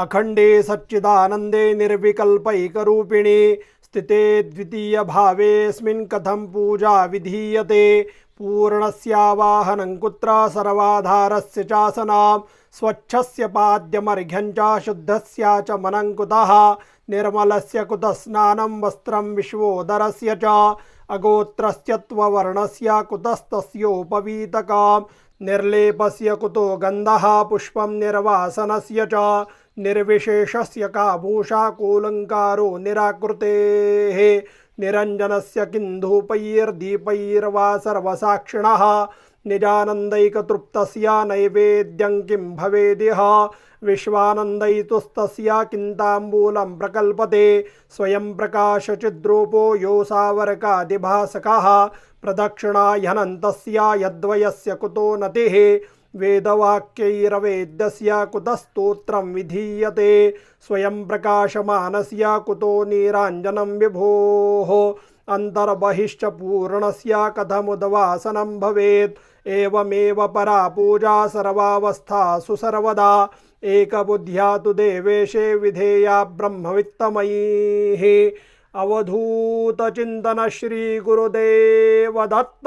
अखण्डे सच्चिदानन्दे निर्विकल्पैकरूपिणि, स्थिते द्वितीयभावेऽस्मिन् कथं पूजा विधीयते? पूर्णस्यावाहनं कुत्र? सर्वाधारस्य चासनां, स्वच्छस्य पाद्यमर्घ्यं च, शुद्धस्या च मनं कुतः? निर्मलस्य कुतः स्नानं वस्त्रं विश्वोदरस्य च, अगोत्रस्य त्ववर्णस्य कुतस्तस्योपवीतकां, निर्लेपस्य कुतो गन्धः, पुष्पं निर्वासनस्य च निर्विशेषस्य का भूषा कोऽलङ्कारो निराकृतेः निरञ्जनस्य किन्धूपैर्दीपैर्वा सर्वसाक्षिणः निजानन्दैकतृप्तस्य नैवेद्यं किं भवेदिह? विश्वानन्दैतुस्तस्य किन्ताम्बूलं प्रकल्पते स्वयं प्रकाशचिद्रूपो योऽसावरकादिभासकः प्रदक्षिणाह्यनन्तस्य यद्वयस्य कुतो नतिः वेदवाक्यैरवेद्यस्य कुतस्तोत्रं विधीयते। स्वयं प्रकाशमानस्य कुतो नीराञ्जनं विभोः। अन्तर्बहिश्च पूर्णस्य कथमुद्वासनं भवेत्। एवमेव परा पूजा सर्वावस्थासु सर्वदा एकबुद्ध्या तु देवेशे विधेया ब्रह्मवित्तमयीः। अवधूतचिन्तन श्रीगुरुदेवदत्त